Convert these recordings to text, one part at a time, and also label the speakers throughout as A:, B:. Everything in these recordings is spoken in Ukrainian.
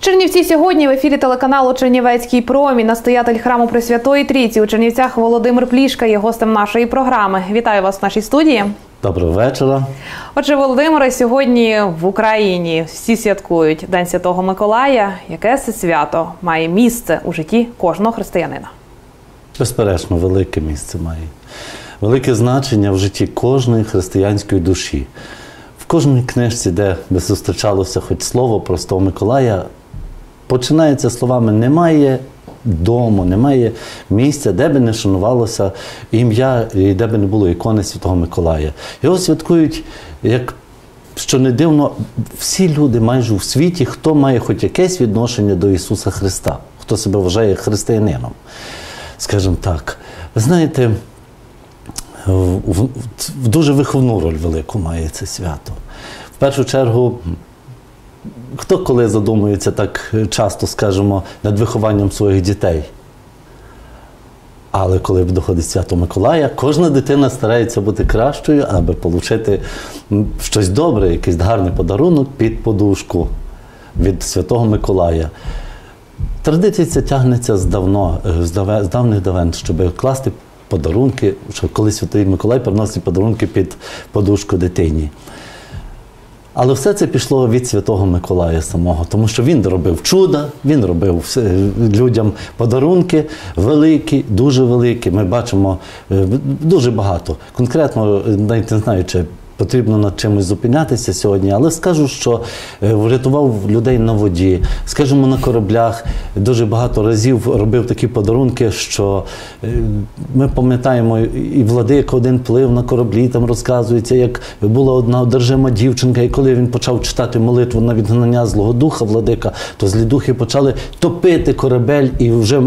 A: Чернівці сьогодні в ефірі телеканалу Чернівецький промі настоятель храму Пресвятої Трійці у Чернівцях Володимир Плішка є гостем нашої програми. Вітаю вас в нашій студії.
B: Доброго вечора.
A: Отже, Володимире, сьогодні в Україні всі святкують День Святого Миколая. Яке це свято має місце у житті кожного християнина?
B: Безперечно, велике місце має. Велике значення в житті кожної християнської душі. Кожній книжці, де би зустрічалося хоч слово простого Миколая, починається словами немає дому, немає місця, де би не шанувалося ім'я і де би не було ікони Святого Миколая. Його святкують як. Що не дивно, всі люди майже у світі, хто має хоч якесь відношення до Ісуса Христа, хто себе вважає християнином, скажімо так. Ви знаєте, в, в, дуже виховну роль велику має це свято. В першу чергу, хто коли задумується так часто, скажімо, над вихованням своїх дітей? Але коли доходить свято Миколая, кожна дитина старається бути кращою, аби отримати щось добре, якийсь гарний подарунок під подушку від Святого Миколая. Традиція ця тягнеться з давно, з давних давен, щоб класти подарунки, що коли Святий Миколай приносить подарунки під подушку дитині. Але все це пішло від Святого Миколая самого, тому що він робив чуда, він робив людям подарунки великі, дуже великі. Ми бачимо дуже багато. Конкретно, навіть не знаю, чи потрібно над чимось зупинятися сьогодні, але скажу, що врятував людей на воді, скажімо, на кораблях. Дуже багато разів робив такі подарунки, що ми пам'ятаємо, і владик один плив на кораблі, там розказується, як була одна одержима дівчинка, і коли він почав читати молитву на відгнання злого духа владика, то злі духи почали топити корабель і вже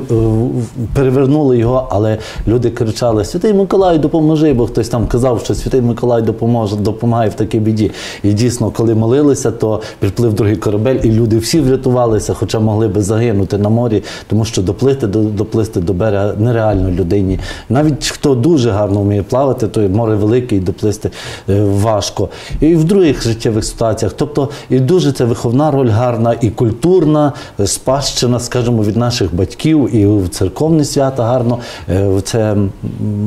B: перевернули його. Але люди кричали: Святий Миколай, допоможи, бо хтось там казав, що Святий Миколай допоможе допомагає в такій біді. І дійсно, коли молилися, то підплив другий корабель, і люди всі врятувалися, хоча могли би загинути на морі, тому що доплити доплисти до берега нереально людині. Навіть хто дуже гарно вміє плавати, то море велике і доплисти важко. І в других життєвих ситуаціях. Тобто, і дуже це виховна роль гарна, і культурна спадщина, скажімо, від наших батьків, і в церковні свята гарно. Це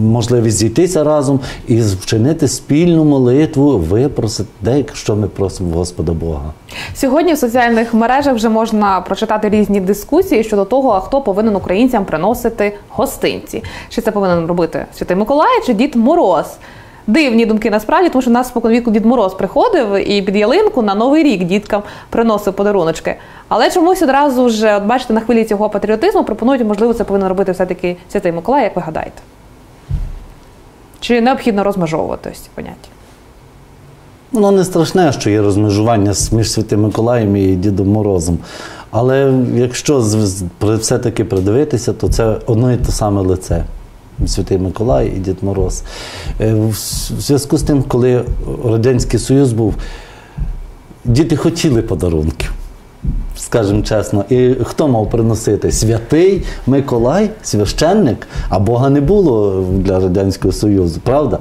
B: можливість зійтися разом і вчинити спільну молитву молитву випросити деяке, що ми просимо Господа Бога.
A: Сьогодні в соціальних мережах вже можна прочитати різні дискусії щодо того, хто повинен українцям приносити гостинці. Чи це повинен робити Святий Миколай чи Дід Мороз? Дивні думки насправді, тому що в нас споконвіку Дід Мороз приходив і під ялинку на новий рік діткам приносив подаруночки. Але чомусь одразу вже, от бачите, на хвилі цього патріотизму пропонують, можливо, це повинен робити все-таки Святий Миколай, як ви гадаєте? Чи необхідно розмежовувати ось ці поняття?
B: Воно не страшне, що є розмежування між Святим Миколаєм і Дідом Морозом. Але якщо все-таки придивитися, то це одно і те саме лице. Святий Миколай і Дід Мороз. В зв'язку з тим, коли Радянський Союз був, діти хотіли подарунків. Скажімо чесно, і хто мав приносити? Святий Миколай, священник, а Бога не було для Радянського Союзу, правда?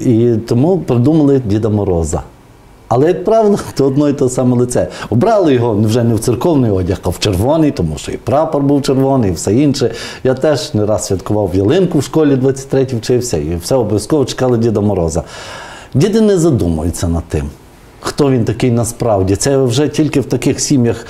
B: І тому придумали Діда Мороза. Але, як правило, то одно і те саме лице. Обрали його вже не в церковний одяг, а в червоний, тому що і прапор був червоний, і все інше. Я теж не раз святкував ялинку в школі 23 вчився, і все обов'язково чекали Діда Мороза. Діди не задумуються над тим. Хто він такий насправді? Це вже тільки в таких сім'ях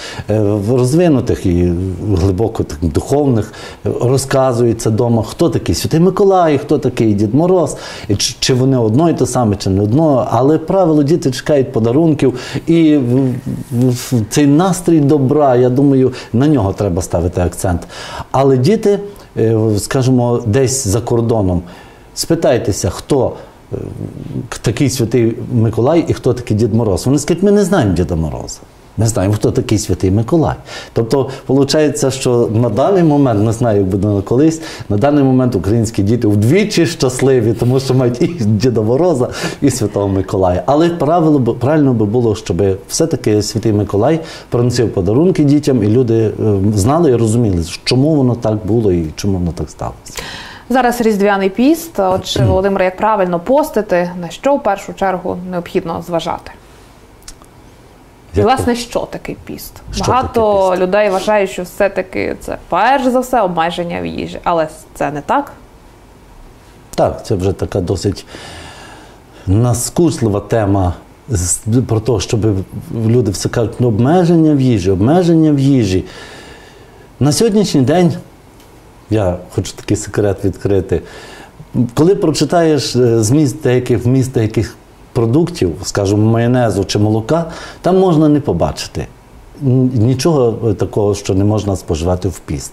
B: розвинутих і глибоко так, духовних розказується вдома, хто такий Святий Миколай, хто такий Дід Мороз, і чи вони одно і те саме, чи не одно. Але правило, діти чекають подарунків, і цей настрій добра, я думаю, на нього треба ставити акцент. Але діти, скажімо, десь за кордоном, спитайтеся, хто такий святий Миколай і хто такий Дід Мороз. Вони скажуть, ми не знаємо Діда Мороза. Ми знаємо, хто такий святий Миколай. Тобто, виходить, що на даний момент, не знаю, як буде колись, на даний момент українські діти вдвічі щасливі, тому що мають і Діда Мороза, і Святого Миколая. Але правило правильно би було, щоб все-таки Святий Миколай приносив подарунки дітям, і люди знали і розуміли, чому воно так було і чому воно так сталося.
A: Зараз різдвяний піст. Отже, Володимир, як правильно постити, на що в першу чергу необхідно зважати?
B: Як
A: Власне, що таке піст?
B: Що
A: Багато
B: таке піст?
A: людей вважають, що все-таки це перш за все обмеження в їжі, але це не так.
B: Так, це вже така досить наскучлива тема про те, щоб люди все кажуть, ну, обмеження в їжі, обмеження в їжі. На сьогоднішній день, я хочу такий секрет відкрити, коли прочитаєш е, зміст деяких вміст деяких продуктів, скажімо, майонезу чи молока, там можна не побачити. Нічого такого, що не можна споживати в піст.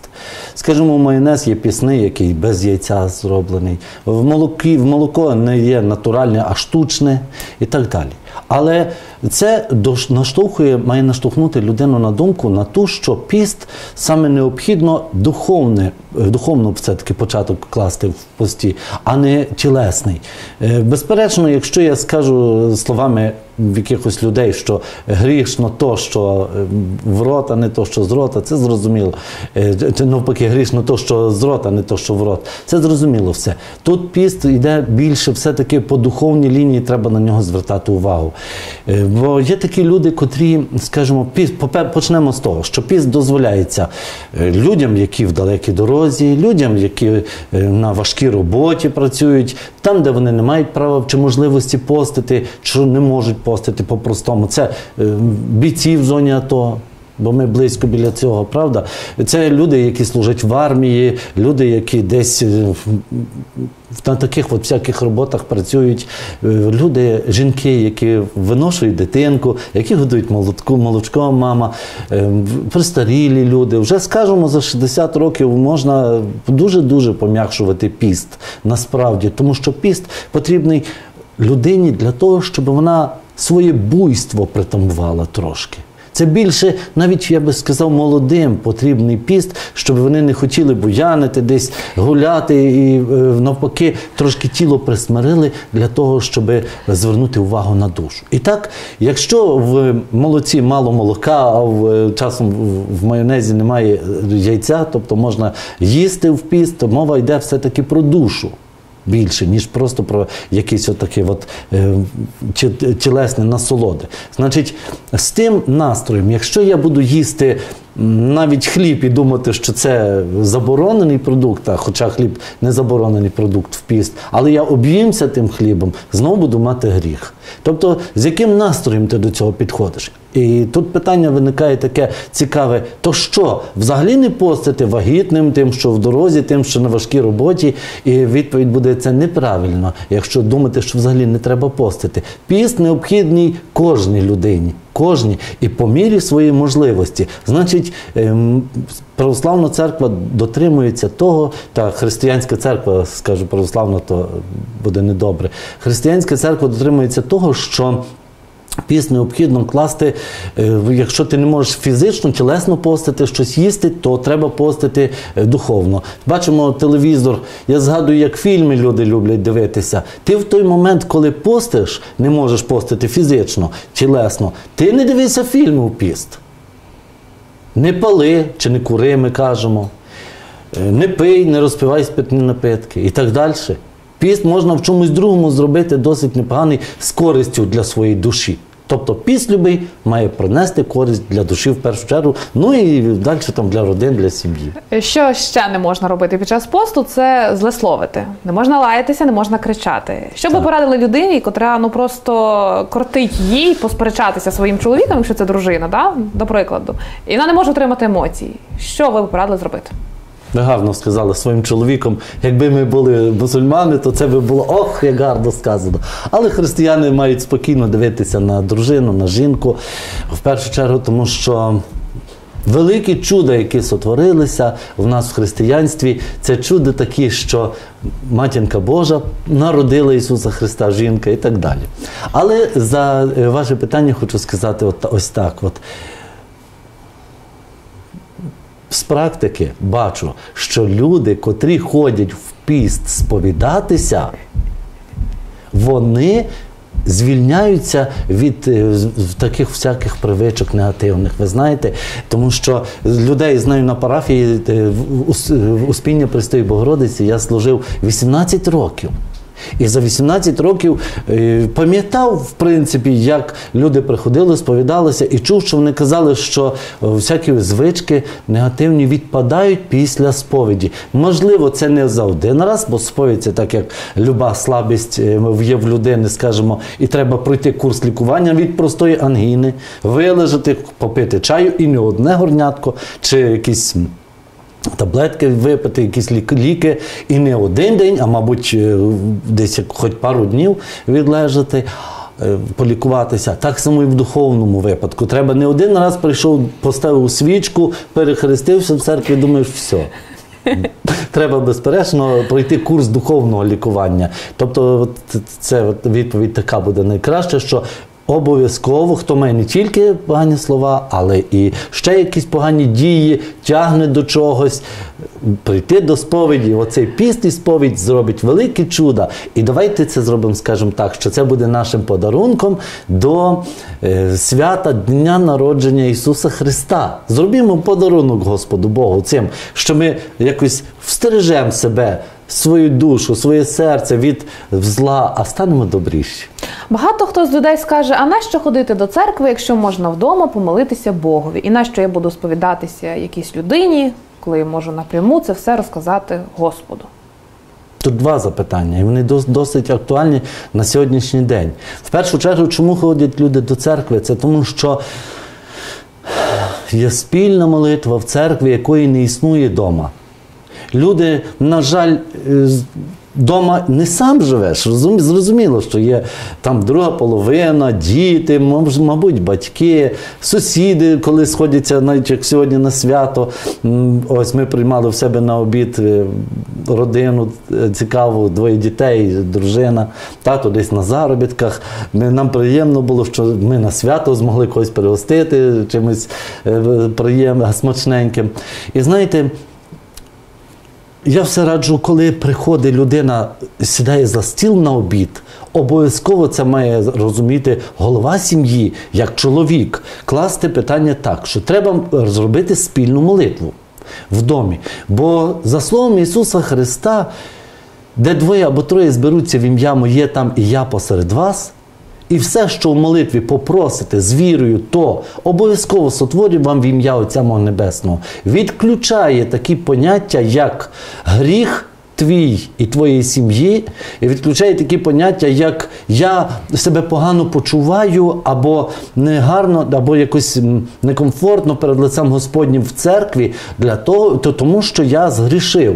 B: Скажімо, майонез є пісний, який без яйця зроблений. В молокі, в молоко не є натуральне, а штучне і так далі. Але це наштовхує, має наштовхнути людину на думку на ту, що піст саме необхідно духовне, е, духовно все-таки початок класти в пості, а не тілесний. Е, Безперечно, якщо я скажу словами якихось людей, що грішно то, що е, в рот, а не то, що з рота, це зрозуміло. Е, навпаки, грішно то, що з рота, а не то, що в рот. Це зрозуміло все. Тут піст йде більше все-таки по духовній лінії, треба на нього звертати увагу. Е, Бо є такі люди, котрі, скажімо, піст, почнемо з того, що піст дозволяється е, людям, які в далекій дорозі, людям, які е, на важкій роботі працюють, там, де вони не мають права чи можливості постити, чи не можуть постити по-простому. Це е, бійці в зоні АТО. Бо ми близько біля цього, правда? Це люди, які служать в армії, люди, які десь е, на таких от всяких роботах працюють. Е, Люди, жінки, які виношують дитинку, які годують молотку, молочко, мама, е, пристарілі люди. Вже скажімо, за 60 років можна дуже-дуже пом'якшувати піст насправді, тому що піст потрібний людині для того, щоб вона своє буйство притамувала трошки. Це більше, навіть я би сказав, молодим потрібний піст, щоб вони не хотіли буянити, десь гуляти і е, навпаки трошки тіло присмирили для того, щоб звернути увагу на душу. І так, якщо в молоці мало молока, а в е, часом в- майонезі немає е, яйця, тобто можна їсти в піст, то мова йде все-таки про душу більше, ніж просто про якісь отакі от, е, тілесні насолоди. Значить, з тим настроєм, якщо я буду їсти навіть хліб і думати, що це заборонений продукт, а хоча хліб не заборонений продукт в піст, але я об'їмся тим хлібом, знову буду мати гріх. Тобто, з яким настроєм ти до цього підходиш? І тут питання виникає таке цікаве: то що, взагалі не постити вагітним, тим, що в дорозі, тим, що на важкій роботі? І відповідь буде це неправильно, якщо думати, що взагалі не треба постити. Піст необхідний кожній людині. Кожній і по мірі своєї можливості. Значить, ем, православна церква дотримується того, та християнська церква, скажу православна, то буде недобре. Християнська церква дотримується того, що Піст необхідно класти, е, якщо ти не можеш фізично, тілесно постити щось їсти, то треба постити е, духовно. Бачимо телевізор. Я згадую, як фільми люди люблять дивитися. Ти в той момент, коли постиш, не можеш постити фізично, тілесно, ти не дивися фільми у піст. Не пали чи не кури, ми кажемо. Е, Не пий, не розпивай спиртні напитки і так далі. Піст можна в чомусь другому зробити досить непоганий з користю для своєї душі. Тобто піст любий має принести користь для душі в першу чергу, ну і далі там для родин, для сім'ї.
A: Що ще не можна робити під час посту, це злесловити. Не можна лаятися, не можна кричати. Що би порадили людині, котра ну просто кортить їй посперечатися своїм чоловіком, якщо це дружина, да? до прикладу, і вона не може отримати емоцій. Що ви б порадили зробити?
B: Гарно сказали своїм чоловіком, якби ми були мусульмани, то це би було ох, як гарно сказано. Але християни мають спокійно дивитися на дружину, на жінку в першу чергу, тому що. Великі чуда, які сотворилися в нас в християнстві, це чуда такі, що матінка Божа народила Ісуса Христа, жінка і так далі. Але за е, ваше питання хочу сказати от, ось так: от, з практики бачу, що люди, котрі ходять в піст сповідатися, вони звільняються від е, таких всяких привичок негативних. Ви знаєте, тому що людей знаю на парафії е, в Успіння Престої Богородиці я служив 18 років. І за 18 років е, пам'ятав, в принципі, як люди приходили, сповідалися і чув, що вони казали, що е, всякі звички негативні відпадають після сповіді. Можливо, це не за один раз, бо сповідь це так як люба слабість е, є в людини, скажімо, і треба пройти курс лікування від простої ангіни, вилежати, попити чаю і не одне горнятко, чи якісь. Таблетки випити, якісь ліки, і не один день, а мабуть, е, десь хоч пару днів відлежати, е, полікуватися. Так само і в духовному випадку. Треба не один раз прийшов, поставив свічку, перехрестився в церкві, думаєш, все. Треба безперечно пройти курс духовного лікування. Тобто, це відповідь така буде найкраща, що обов'язково, хто має не тільки погані слова, але і ще якісь погані дії, тягне до чогось, прийти до сповіді. Оцей піст сповідь зробить великі чуда. І давайте це зробимо, скажімо так, що це буде нашим подарунком до е, свята Дня народження Ісуса Христа. Зробімо подарунок Господу Богу цим, що ми якось встережемо себе, свою душу, своє серце від зла, а станемо добріші.
A: Багато хто з людей скаже: а нащо ходити до церкви, якщо можна вдома помолитися Богові? І нащо я буду сповідатися якійсь людині, коли я можу напряму це все розказати Господу?
B: Тут два запитання, і вони досить актуальні на сьогоднішній день. В першу чергу, чому ходять люди до церкви? Це тому, що є спільна молитва в церкві, якої не існує вдома. Люди, на жаль, е, Дома не сам живеш, розум- зрозуміло, що є там друга половина, діти, мабуть, батьки, сусіди, коли сходяться, навіть як сьогодні на свято. Ось ми приймали в себе на обід е, родину е, цікаву, двоє дітей, дружина, тато десь на заробітках. Ми, нам приємно було, що ми на свято змогли когось перегостити чимось е, приємним, смачненьким. І знаєте, я все раджу, коли приходить людина, сідає за стіл на обід, обов'язково це має розуміти голова сім'ї, як чоловік, класти питання так, що треба зробити спільну молитву в домі. Бо за словом Ісуса Христа, де двоє або троє зберуться в ім'я моє, там і я посеред вас. І все, що в молитві попросите з вірою, то обов'язково сотворю вам в ім'я Отця мого Небесного. Відключає такі поняття, як гріх твій і твоєї сім'ї, і відключає такі поняття, як я себе погано почуваю, або негарно, або якось некомфортно перед лицем Господнім в церкві, для того, то тому що я згрішив.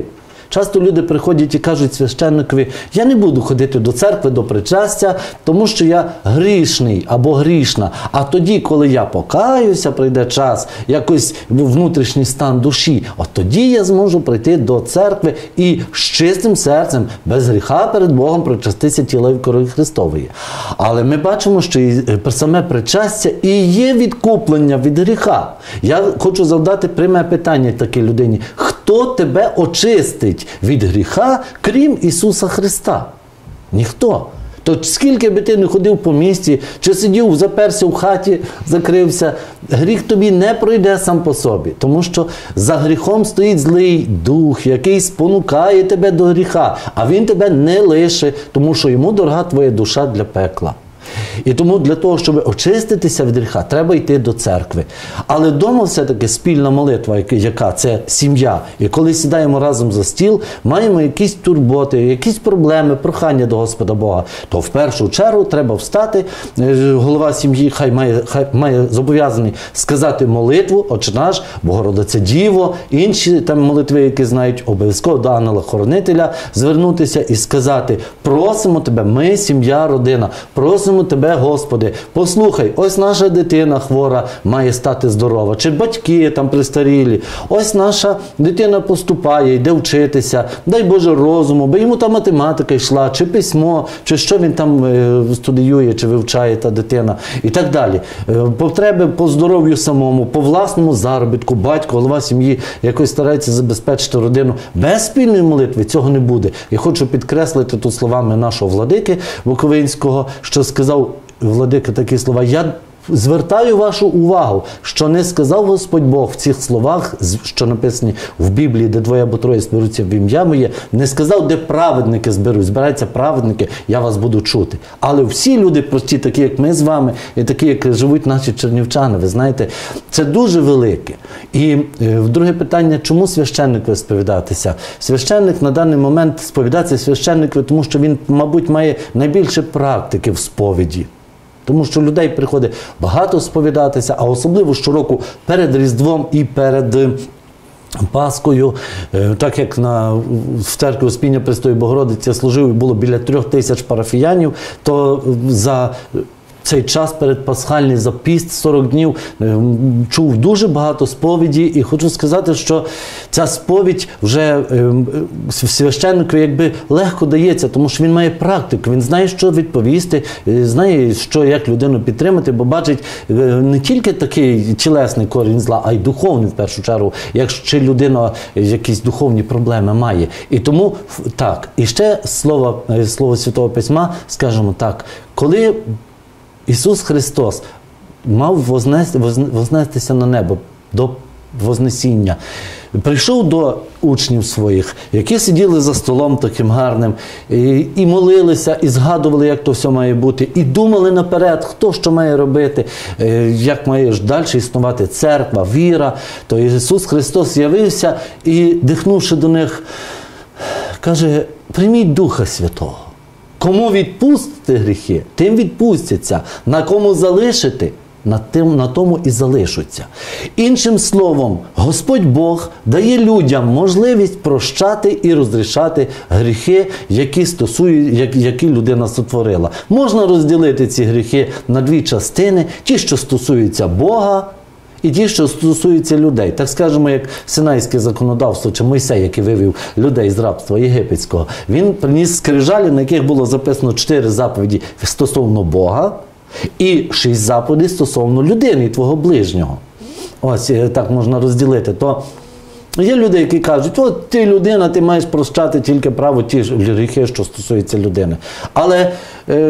B: Часто люди приходять і кажуть священникові, я не буду ходити до церкви, до причастя, тому що я грішний або грішна. А тоді, коли я покаюся, прийде час, якось внутрішній стан душі, от тоді я зможу прийти до церкви і з чистим серцем, без гріха перед Богом причаститися тіла крові Христової. Але ми бачимо, що е, саме причастя і є відкуплення від гріха. Я хочу завдати пряме питання такій людині: хто тебе очистить від гріха, крім Ісуса Христа? Ніхто. То скільки би ти не ходив по місті, чи сидів, заперся в хаті, закрився, гріх тобі не пройде сам по собі, тому що за гріхом стоїть злий дух, який спонукає тебе до гріха, а він тебе не лише, тому що йому дорога твоя душа для пекла. І тому для того, щоб очиститися від гріха, треба йти до церкви. Але вдома все-таки спільна молитва, яка- це сім'я. І коли сідаємо разом за стіл, маємо якісь турботи, якісь проблеми, прохання до Господа Бога, то в першу чергу треба встати. е, Голова сім'ї хай має, хай має зобов'язаний сказати молитву, Отче наш, Богородице Діво, інші там молитви, які знають, обов'язково до ангела-хоронителя звернутися і сказати: просимо тебе, ми, сім'я, родина, просимо тебе, Господи, послухай, ось наша дитина хвора має стати здорова, чи батьки там пристарілі, ось наша дитина поступає, йде вчитися, дай Боже розуму, бо йому та математика йшла, чи письмо, чи що він там е, студіює, чи вивчає та дитина, і так далі. Е, Потреби по здоров'ю самому, по власному заробітку, батько, голова сім'ї якось старається забезпечити родину. Без спільної молитви цього не буде. Я хочу підкреслити тут словами нашого владики Буковинського, що сказав владика такі слова. Я Звертаю вашу увагу, що не сказав Господь Бог в цих словах, що написані в Біблії, де двоє або троє зберуться в ім'я моє, не сказав, де праведники зберуть. Збираються праведники, я вас буду чути. Але всі люди прості, такі як ми з вами, і такі, як живуть наші чернівчани, ви знаєте, це дуже велике. І е, друге питання, чому священникові сповідатися? Священник на даний момент сповідатися священникові, тому що він, мабуть, має найбільше практики в сповіді. Тому що людей приходить багато сповідатися, а особливо щороку перед Різдвом і перед. е, Паскою, Е, так як на, в церкві Успіння Престої Богородиці служив і було біля трьох тисяч парафіянів, то за цей час перед Пасхальний за піст 40 днів е, чув дуже багато сповіді, і хочу сказати, що ця сповідь вже е, е, священнику якби легко дається, тому що він має практику, він знає, що відповісти, знає, що як людину підтримати, бо бачить не тільки такий тілесний корінь зла, а й духовний в першу чергу, якщо людина якісь духовні проблеми має. І тому так. І ще слово, слово Святого Письма, скажімо так, коли Ісус Христос мав вознести, вознестися на небо до Вознесіння. Прийшов до учнів своїх, які сиділи за столом таким гарним, і, і молилися, і згадували, як то все має бути, і думали наперед, хто що має робити, е, як має ж далі існувати церква, віра. То Ісус Христос явився і, дихнувши до них, каже: прийміть Духа Святого. Кому відпустите гріхи, тим відпустяться. На кому залишити, на, тим, на тому і залишаться. Іншим словом, Господь Бог дає людям можливість прощати і розрішати гріхи, які стосують, як- які людина сотворила. Можна розділити ці гріхи на дві частини: ті, що стосуються Бога. І ті, що стосуються людей, так скажемо, як синайське законодавство чи Мойсей, який вивів людей з рабства єгипетського, він приніс скрижалі, на яких було записано чотири заповіді стосовно Бога і шість заповідей стосовно людини і твого ближнього. Ось е, так можна розділити. То Є люди, які кажуть, от ти людина, ти маєш прощати тільки право ті гріхи, що стосуються людини. Але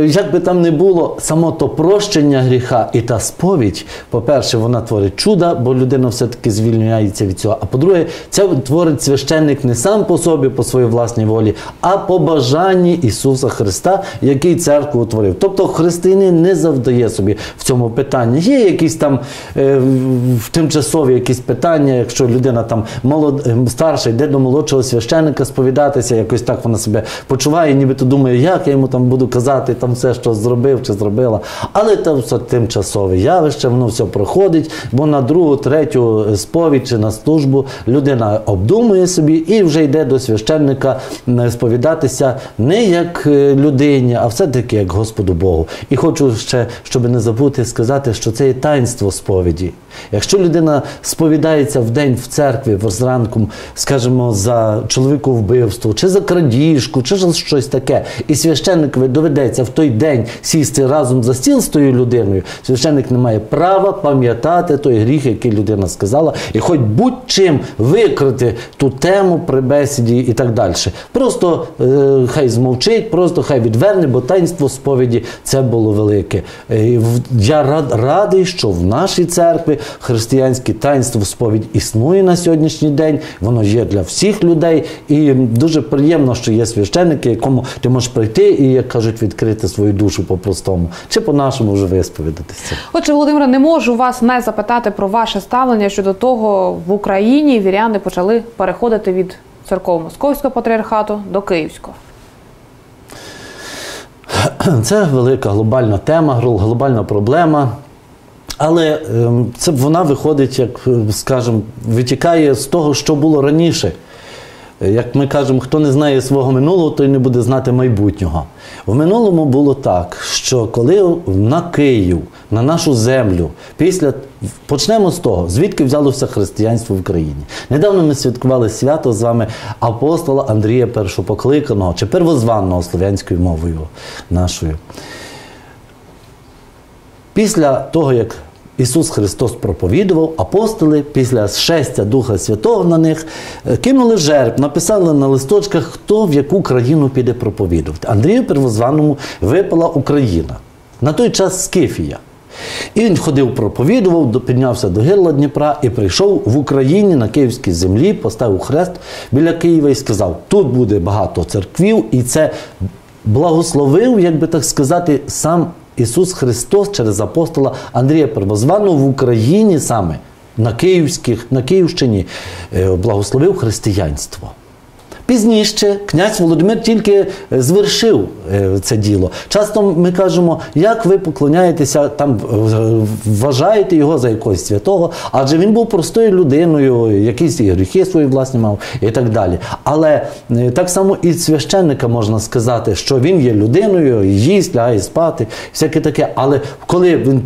B: як би там не було, само то прощення гріха і та сповідь, по-перше, вона творить чуда, бо людина все-таки звільняється від цього. А по-друге, це творить священник не сам по собі, по своїй власній волі, а по бажанні Ісуса Христа, який церкву утворив. Тобто християнин не завдає собі в цьому питанні. Є якісь там е, тимчасові якісь питання, якщо людина там молод, е, старша йде до молодшого священника сповідатися, якось так вона себе почуває, нібито думає, як я йому там буду казати, там все, що зробив чи зробила. Але це все тимчасове явище, воно все проходить, бо на другу, третю сповідь чи на службу людина обдумує собі і вже йде до священника сповідатися не як е, людині, а все-таки як Господу Богу. І хочу ще, щоб не забути сказати, що це є таїнство сповіді. Якщо людина сповідається в день в церкві зранку, скажімо, за чоловіку вбивство, чи за крадіжку, чи за щось таке, і священникові доведеться в той день сісти разом за стіл з тою людиною, священник не має права пам'ятати той гріх, який людина сказала, і хоч будь-чим викрити ту тему при бесіді і так далі. Просто е, хай змовчить, просто хай відверне, бо таїнство сповіді це було велике. Е, Я рад, радий, що в нашій церкві християнське таїнство сповідь існує на сьогоднішній день. Воно є для всіх людей. І дуже приємно, що є священники, якому ти можеш прийти і, як кажуть, відкрити свою душу по-простому, чи по-нашому вже висповідатися.
A: Отже, Володимире, не можу вас не запитати про ваше ставлення щодо того, в Україні віряни почали переходити від церков Московського патріархату до Київського.
B: Це велика глобальна тема, глобальна проблема. Але ем, це вона виходить, як е, скажемо, витікає з того, що було раніше. Е, Як ми кажемо, хто не знає свого минулого, той не буде знати майбутнього. В минулому було так, що коли на Київ, на нашу землю, після почнемо з того, звідки взялося християнство в Україні. Недавно ми святкували свято з вами апостола Андрія Першопокликаного чи первозванного слов'янською мовою нашою. Після того, як Ісус Христос проповідував, апостоли після шестя Духа Святого на них е, кинули жереб, написали на листочках, хто в яку країну піде проповідувати. Андрію Первозваному випала Україна. На той час Скифія. І він ходив, проповідував, піднявся до гирла Дніпра і прийшов в Україні на київській землі, поставив хрест біля Києва і сказав: тут буде багато церквів, і це благословив, як би так сказати, сам Ісус Христос через апостола Андрія Первозваного в Україні саме на Київських, на Київщині е, благословив християнство. Пізніше князь Володимир тільки е, звершив е, це діло. Часто ми кажемо, як ви поклоняєтеся, там вважаєте його за якогось святого, адже він був простою людиною, якісь і гріхи свої власні мав і так далі. Але е, так само і священника можна сказати, що він є людиною, їсть, лягає спати, всяке таке. Але коли він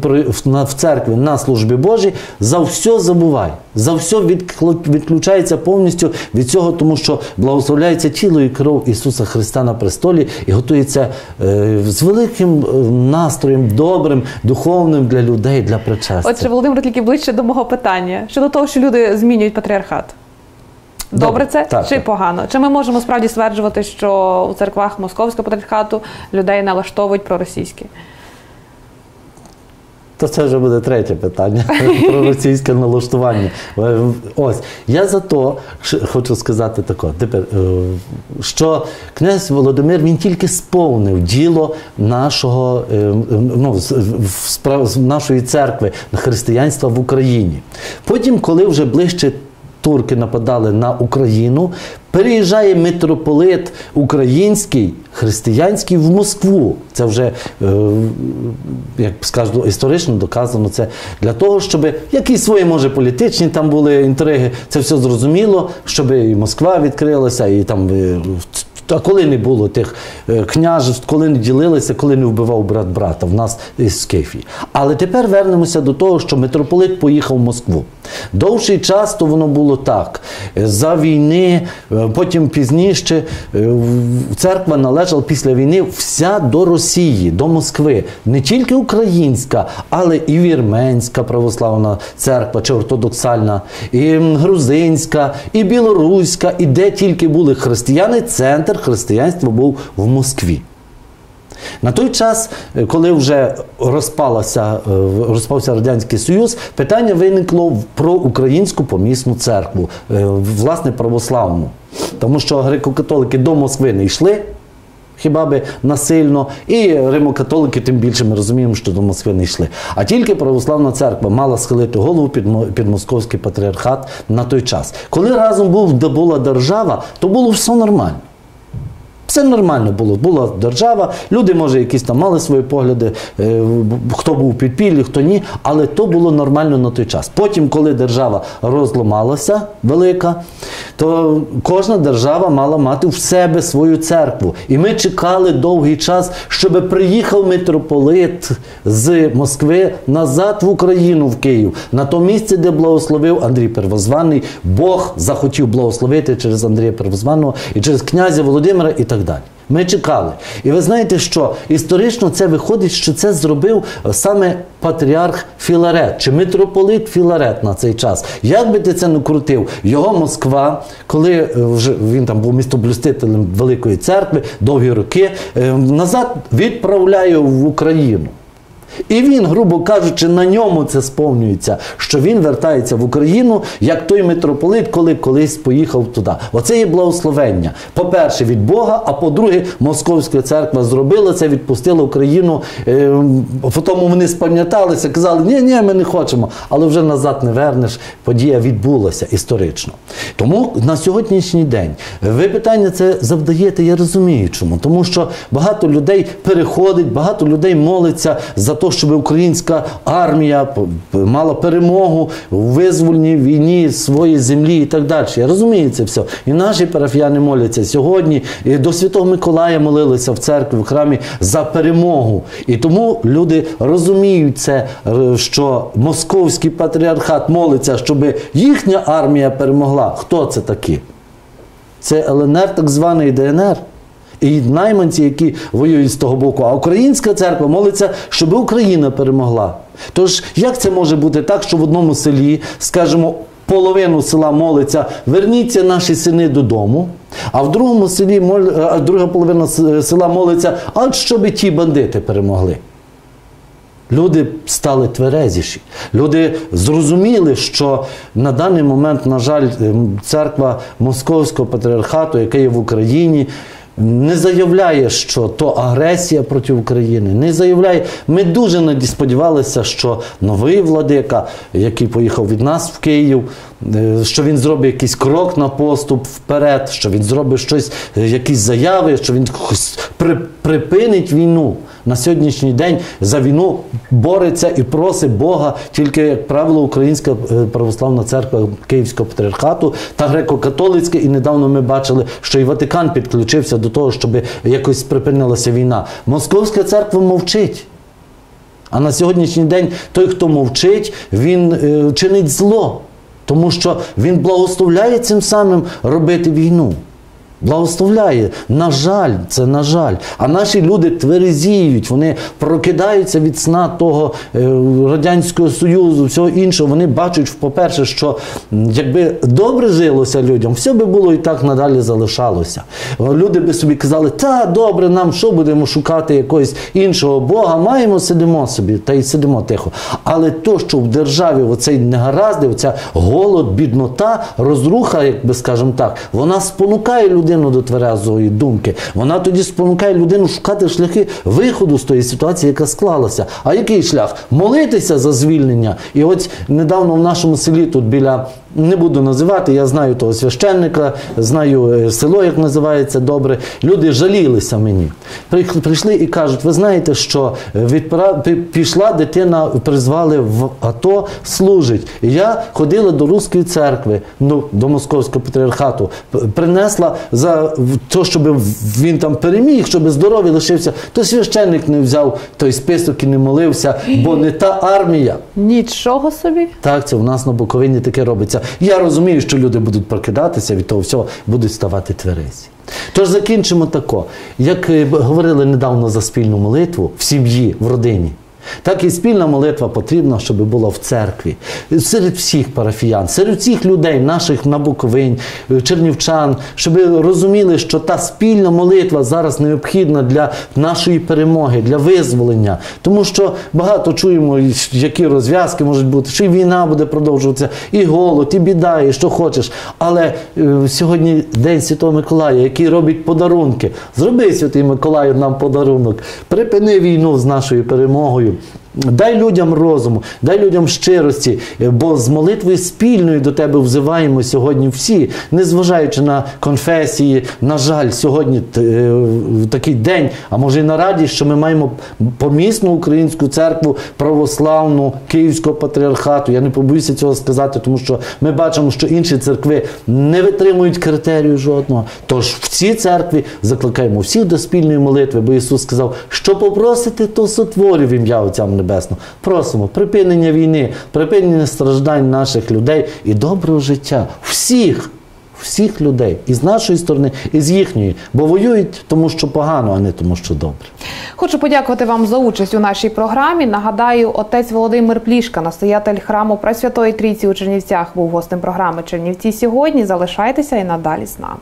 B: в церкві на службі Божій, за все забуває, за все відключається повністю від цього, тому що благословляється тіло і кров Ісуса Христа на престолі і готується е, з великим е, настроєм, добрим, духовним для людей, для причастя.
A: Отже, Володимир, тільки ближче до мого питання щодо того, що люди змінюють патріархат. Добре,
B: Добре,
A: це
B: так,
A: чи
B: так.
A: погано? Чи ми можемо справді стверджувати, що у церквах московського патріархату людей налаштовують проросійські?
B: То це вже буде третє питання про російське налаштування. Е, Ось я за то хочу сказати тако, тепер, е, що князь Володимир він тільки сповнив діло нашого е, ну, нашої церкви християнства в Україні. Потім, коли вже ближче турки нападали на Україну, переїжджає митрополит український, християнський в Москву. Це вже, е, як скажу, історично доказано це для того, щоб якісь свої, може, політичні там були інтриги, це все зрозуміло, щоб і Москва відкрилася, і там. А коли не було тих е, княжеств, коли не ділилися, коли не вбивав брат брата в нас із Скифії. Але тепер вернемося до того, що митрополит поїхав в Москву. Довший час то воно було так. Е, За війни, е, потім пізніше церква належала після війни вся до Росії, до Москви. Не тільки українська, але і вірменська православна церква чи ортодоксальна, і грузинська, і білоруська, і де тільки були християни, центр християнства був в Москві. На той час, е, коли вже розпалася, е, розпався Радянський Союз, питання виникло про українську помісну церкву, е, власне православну. Тому що греко-католики до Москви не йшли, хіба би насильно, і римокатолики, тим більше ми розуміємо, що до Москви не йшли. А тільки православна церква мала схилити голову під, під московський патріархат на той час. Коли разом був, де була держава, то було все нормально. Все нормально було. Була держава, люди, може, якісь там мали свої погляди, е, хто був у підпіллі, хто ні, але то було нормально на той час. Потім, коли держава розламалася велика, то кожна держава мала мати в себе свою церкву. І ми чекали довгий час, щоб приїхав митрополит з Москви назад в Україну, в Київ, на то місце, де благословив Андрій Первозваний. Бог захотів благословити через Андрія Первозваного і через князя Володимира і так далі. Ми чекали. І ви знаєте, що історично це виходить, що це зробив саме патріарх Філарет чи митрополит Філарет на цей час. Як би ти це не крутив, його Москва, коли е, вже він там був містоблюстителем Великої церкви довгі роки, е, назад відправляє в Україну. І він, грубо кажучи, на ньому це сповнюється, що він вертається в Україну, як той митрополит, коли колись поїхав туди. Оце є благословення. По-перше, від Бога, а по-друге, Московська церква зробила це, відпустила Україну. Е, Потім вони спам'яталися, казали, ні, ні, ми не хочемо, але вже назад не вернеш. Подія відбулася історично. Тому на сьогоднішній день ви питання це завдаєте, я розумію чому. Тому що багато людей переходить, багато людей молиться за те, щоб українська армія мала перемогу у визвольній війні своєї землі і так далі. Я розумію це все. І наші парафіяни моляться сьогодні. І до Святого Миколая молилися в церкві, в храмі за перемогу. І тому люди розуміють це, е, що московський патріархат молиться, щоб їхня армія перемогла. Хто це такі? Це ЛНР, так званий ДНР. І найманці, які воюють з того боку, а українська церква молиться, щоб Україна перемогла. Тож, як це може бути так, що в одному селі, скажімо, половину села молиться, верніться наші сини додому, а в другому селі а друга половина села молиться, а щоб ті бандити перемогли. Люди стали тверезіші. Люди зрозуміли, що на даний момент, на жаль, ем, церква Московського патріархату, яка є в Україні, не заявляє, що то агресія проти України. Не заявляє. Ми дуже сподівалися, що новий владика, який поїхав від нас в Київ, е, що він зробить якийсь крок на поступ вперед, що він зробить щось, е, якісь заяви, що він припинить війну. На сьогоднішній день за війну бореться і просить Бога тільки, як правило, Українська е, православна церква Київського патріархату та греко-католицька. І недавно ми бачили, що і Ватикан підключився до того, щоб якось припинилася війна. Московська церква мовчить. А на сьогоднішній день той, хто мовчить, він е, чинить зло, тому що він благословляє цим самим робити війну. Благословляє. На жаль, це на жаль. А наші люди тверезіють, вони прокидаються від сна того е, Радянського Союзу, всього іншого. Вони бачать, по-перше, що якби добре жилося людям, все би було і так надалі залишалося. Люди би собі казали, та добре, нам що будемо шукати якогось іншого Бога, маємо, сидимо собі, та й сидимо тихо. Але то, що в державі оцей негаразди, оця голод, біднота, розруха, як би скажемо так, вона спонукає людину до тверезої думки. Вона тоді спонукає людину шукати шляхи виходу з тої ситуації, яка склалася. А який шлях? Молитися за звільнення. І от недавно в нашому селі тут біля. Не буду називати, я знаю того священника, знаю е, село, як називається добре. Люди жалілися мені. Прийшли і кажуть, ви знаєте, що відпра... пішла дитина, призвали в АТО, служить. І я ходила до Руської церкви, ну, до Московського патріархату, принесла за то, щоб він там переміг, щоб здоровий лишився, то священник не взяв той список і не молився, бо не та армія.
A: Нічого собі.
B: Так, це у нас на Буковині таке робиться. Я розумію, що люди будуть прокидатися від того всього, будуть ставати тверезі. Тож закінчимо тако. Як е, говорили недавно за спільну молитву в сім'ї, в родині. Так і спільна молитва потрібна, щоб була в церкві, серед всіх парафіян, серед всіх людей, наших на Буковинь, чернівчан, щоб розуміли, що та спільна молитва зараз необхідна для нашої перемоги, для визволення. Тому що багато чуємо, які розв'язки можуть бути, що і війна буде продовжуватися, і голод, і біда, і що хочеш. Але е, сьогодні День Святого Миколая, який робить подарунки. Зроби Святий Миколаю нам подарунок. Припини війну з нашою перемогою. Дай людям розуму, дай людям щирості, е, бо з молитвою спільною до тебе взиваємо сьогодні всі, незважаючи на конфесії. На жаль, сьогодні е, в такий день, а може і на радість, що ми маємо помісну українську церкву, православну, Київського патріархату. Я не побоюся цього сказати, тому що ми бачимо, що інші церкви не витримують критерію жодного. Тож в цій церкві закликаємо всіх до спільної молитви, бо Ісус сказав, що попросите, то сотворю в ім'я Отця Небесного. Просимо припинення війни, припинення страждань наших людей і доброго життя всіх. Всіх людей і з нашої сторони, і з їхньої, бо воюють тому, що погано, а не тому, що добре.
A: Хочу подякувати вам за участь у нашій програмі. Нагадаю, отець Володимир Плішка, настоятель храму Пресвятої Трійці у Чернівцях, був гостем програми Чернівці сьогодні. Залишайтеся і надалі з нами.